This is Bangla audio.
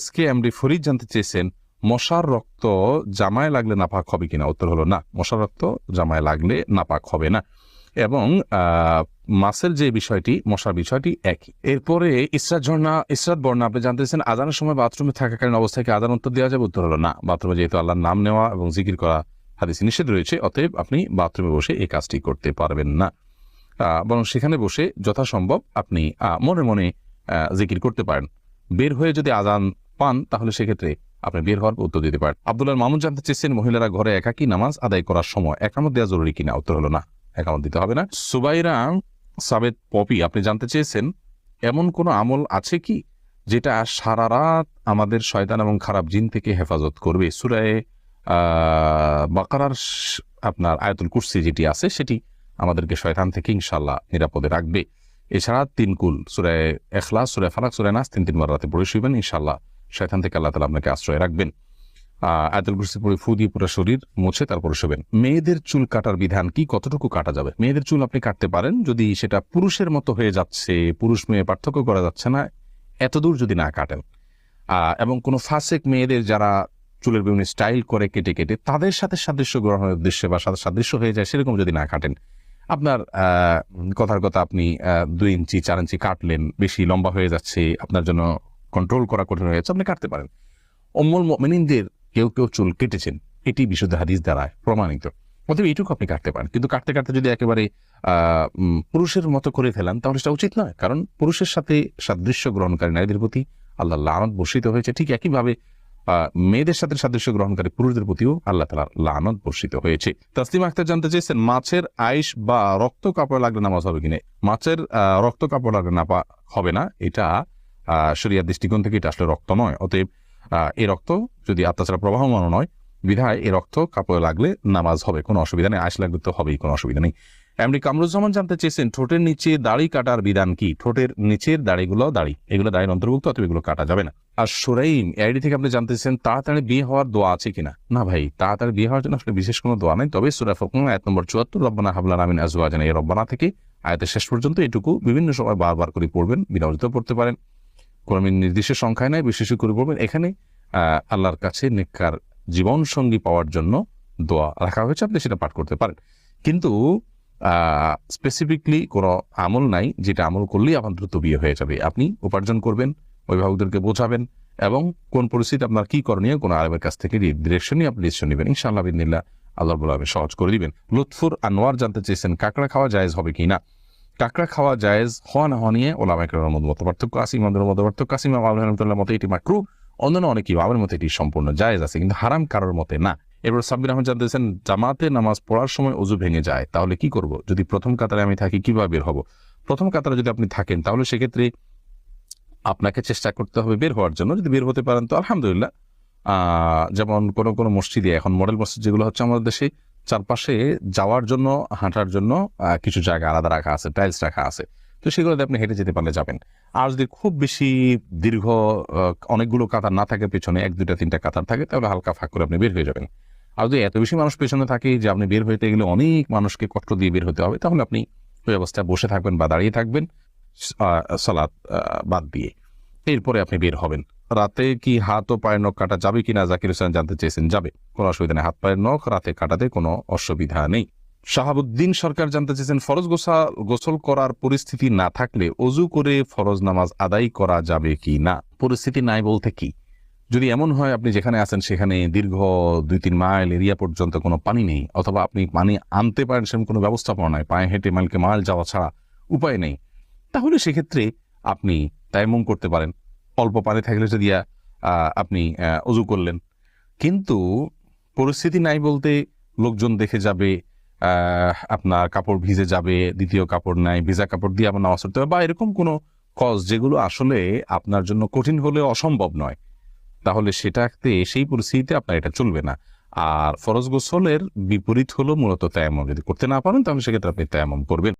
এস কে এমডি ফরিদ জানতে চেয়েছেন, মশার রক্ত জামায় লাগলে নাপাক হবে কিনা? উত্তর হলো না, মশার রক্ত জামায় লাগলে নাপাক হবে না। এবং মাছের যে বিষয়টি, মশার বিষয়টি একই। এরপরে ইসরাত ঝর্ণা, ইসরাত বর্ণা, আপনি জানতে চাইছেন আজানের সময় বাথরুমে থাকাকালীন অবস্থায় কি আজান উত্তর দেওয়া যাবে? উত্তর হলো না। বাথরুমে যেহেতু আল্লাহর নাম নেওয়া এবং জিকির করা হাদিসে নিষেধ রয়েছে, অতএব আপনি বাথরুমে বসে এই কাজটি করতে পারবেন না। বরং সেখানে বসে যথাসম্ভব আপনি মনে মনে জিকির করতে পারেন। বের হয়ে যদি আজান পান, তাহলে সেক্ষেত্রে আপনি বের হওয়ার উত্তর দিতে পারেন। আব্দুল্লাহ মামুন জানতে চেয়েছেন, মহিলারা ঘরে একাকী নামাজ আদায় করার সময় একামত দেওয়া জরুরি কিনা? উত্তর হলো না। একামত দিতে হবে না। সুবাইরা সাবেদ পপি, আপনি জানতে চেয়েছেন, এমন কোনো আমল আছে কি যেটা সারা রাত আমাদের শয়তান এবং খারাপ জিন থেকে হেফাজত করবে? সুরায় বাকারার আপনার আয়তুল কুরসি যেটি আছে, সেটি আমাদেরকে শয়তান থেকে ইনশাল্লাহ নিরাপদে রাখবে। এছাড়া তিন কুল সুরায় এখলাস সুরায় ফালাক সুরায় নাস, তিন তিনবার রাতে পড়ে শুইবেন ইনশাল্লাহ শয়তান থেকে আল্লাহ তালা আপনাকে আশ্রয় রাখবেন। আয়াতুল কুরসি পড়ে ফু দিয়ে পুরো শরীর মুছে তারপরে শোবেন। মেয়েদের চুল কাটার বিধান কি? কতটুকু কাটা যাবে? মেয়েদের চুল আপনি কাটতে পারেন, যদি সেটা পুরুষের মতো হয়ে যাচ্ছে, পুরুষ মেয়ে পার্থক্য করা যাচ্ছে না, এতদূর যদি না কাটেন। এবং কোনো ফাসেক মেয়েদের যারা চুলের বিভিন্ন স্টাইল করে কেটে কেটে, তাদের সাথে সাদৃশ্য গ্রহণের উদ্দেশ্যে বা সাথে সাদৃশ্য হয়ে যায়, সেরকম যদি না কাটেন, আপনার কথার কথা আপনি দুই ইঞ্চি, চার ইঞ্চি কাটলেন, বেশি লম্বা হয়ে যাচ্ছে, আপনার জন্য কন্ট্রোল করা কঠিন হয়ে যাচ্ছে আপনি কাটতে পারেন। অম্মল মিনিনদের কেউ কেউ চুল কেটেছেন, এটি বিশুদ্ধ হাদিস দ্বারা প্রমাণিত। অতএব এইটুকু আপনি কাটতে পারেন। কিন্তু কাটতে কাটতে যদি একেবারে পুরুষের মতো করে ফেলান, তাহলে সেটা উচিত নয়। কারণ পুরুষের সাথে সাদৃশ্য গ্রহণকারী নারীদের প্রতি আল্লাহ লানত বর্ষিত হয়েছে। ঠিক একইভাবে মেয়েদের সাথে সাদৃশ্য গ্রহণকারী পুরুষদের প্রতিও আল্লাহ তালা লানত বর্ষিত হয়েছে। তাসলিম আক্তার জানতে চেয়েছেন, মাছের আইস বা রক্ত কাপড় লাগলে নামাজ হবে কিনা? মাছের রক্ত কাপড় লাগলে নাপা হবে না। এটা শরিয়ার দৃষ্টিকোণ থেকে এটা আসলে রক্ত নয়। অতএব এই রক্ত যদি আত্মা ছাড়া প্রবাহমান নয়, বিধায় এই রক্ত কাপড়ে লাগলে নামাজ হবে, কোনো অসুবিধা নেই আইস লাগলে তো হবেই, কোনো অসুবিধা নেই। এমনি কামরুজ্জামান জানতে চেয়েছেন, ঠোঁটের নিচে দাড়ি কাটার বিধান কি? ঠোঁটের নিচের দাড়িগুলো দাড়ি, এগুলো দাড়ির অন্তর্ভুক্ত অথবা এগুলো কাটা যাবে না। আর সোরাইম আইডি থেকে আপনি জানতে চেয়েছেন, তাড়াতাড়ি বিয়ে হওয়ার দোয়া আছে কিনা? না ভাই, তাড়াতাড়ি বিয়ে হওয়ার জন্য আসলে বিশেষ কোনো দোয়া নেই, তবে সুরা ফকুম এক নম্বর চুয়াত্তর, রব্বানা হাবলান আমিন আজওয়াজান, এই রব্বানা থেকে আয়াতের শেষ পর্যন্ত এটুকু বিভিন্ন সময় বারবার করে পড়বেন বিনাজিত পড়তে পারেন। কোনো নির্দিষ্ট সংখ্যায় নাই বিশেষ করে পড়বেন এখানে আল্লাহর কাছে নেককার জীবন সঙ্গী পাওয়ার জন্য দোয়া রাখা হয়েছে, আপনি সেটা পাঠ করতে পারেন। কিন্তু স্পেসিফিকলি কোনো আমল নাই, যেটা আমল করলেই আপনার দ্রুত বিয়ে হয়ে যাবে। আপনি উপার্জন করবেন, অভিভাবকদেরকে বোঝাবেন এবং কোন পরিস্থিতি আপনার কি করণীয়, কোন আলেমের কাছ থেকে ডিরেকশন নিয়ে আপনি ডিসিশন নেবেন। ইনশাআল্লাহ আল্লাহ বলে সহজ করে দিবেন। লুৎফুর আনোয়ার জানতে চেয়েছেন, কাঁকড়া খাওয়া জায়েজ হবে কি না কাঁকড়া খাওয়া জায়েজ হওয়া না হওয়া নিয়ে ওলামাইকের মধ্যে মত পার্থক্য আছে, ইমামদের মধ্যে পার্থক্য আছে, ইমাম মতে এটি মাকরু, অন্যান্য অনেক ইমামের মতে এটি সম্পূর্ণ জায়েজ আছে, কিন্তু হারাম কারোর মতে না। এবার সাব্বির আহমদ জানতেছেন জামাতে নামাজ পড়ার সময় অজু ভেঙে যায়, তাহলে কি করব? যদি প্রথম কাতারে আমি থাকি, কীভাবে বের হব? প্রথম কাতারে যদি আপনি থাকেন, তাহলে সেক্ষেত্রে আপনাকে চেষ্টা করতে হবে বের হওয়ার জন্য। যদি বের হতে পারেন তো আলহামদুলিল্লাহ যেমন কোন কোন মসজিদে, এখন মডেল মসজিদ যেগুলো হচ্ছে আমাদের দেশে চারপাশে যাওয়ার জন্য, হাঁটার জন্য কিছু জায়গা আলাদা রাখা আছে টাইলস রাখা আছে। তো সেগুলোতে আপনি হেঁটে যেতে পারলে যাবেন। আর যদি খুব বেশি দীর্ঘ অনেকগুলো কাতার না থাকে পেছনে, এক, দুইটা, তিনটা কাতার থাকে, তাহলে হালকা ফাঁক করে আপনি বের হয়ে যাবেন। আর যদি এত বেশি মানুষ পেছনে থাকে যে আপনি বের হইতে গেলে অনেক মানুষকে কষ্ট দিয়ে বের হতে হবে, তাহলে আপনি ওই অবস্থায় বসে থাকবেন বা দাঁড়িয়ে থাকবেন সালাদ বাদ দিয়ে। এরপরে আপনি বের হবেন। রাতে কি হাত ও পায়ের নখ কাটা যাবে কিনা জাকির হোসেন জানতে চেয়েছেন, যাবে। কোনো অসুবিধা নেই, হাত পায়ের নখ রাতে কাটাতে কোনো অসুবিধা নেই। শাহাবুদ্দিন সরকার জানতে চেয়েছেন, ফরজ গোসা, গোসল করার পরিস্থিতি না থাকলে অজু করে ফরজ নামাজ আদায় করা যাবে কি না? পরিস্থিতি নাই বলতে কি? যদি এমন হয়, আপনি যেখানে আছেন সেখানে দীর্ঘ দুই তিন মাইল এরিয়া পর্যন্ত কোনো পানি নেই, অথবা আপনি পানি আনতে পারেন সেরকম কোনো ব্যবস্থাপনা নাই, পায়ে হেঁটে মাইলকে মাইল যাওয়া ছাড়া উপায় নেই, তাহলে সেক্ষেত্রে আপনি তাইমুম করতে পারেন। অল্প পানি থাকলে যদি আহ, আপনি অজু করলেন। কিন্তু পরিস্থিতি নাই বলতে লোকজন দেখে যাবে আপনার কাপড় ভিজে যাবে দ্বিতীয় কাপড় নাই ভিজা কাপড় দিয়ে আপনার নামাজ হবে বা এরকম কোনো কজ যেগুলো আসলে আপনার জন্য কঠিন হলে অসম্ভব নয়। তাহলে সেটাতে সেই পরিস্থিতিতে আপনার এটা চলবে না। আর ফরজ গোসলের বিপরীত হলো মূলত তায়ামম যদি করতে না পারেন তাহলে সেক্ষেত্রে আপনি তায়ামম করবেন।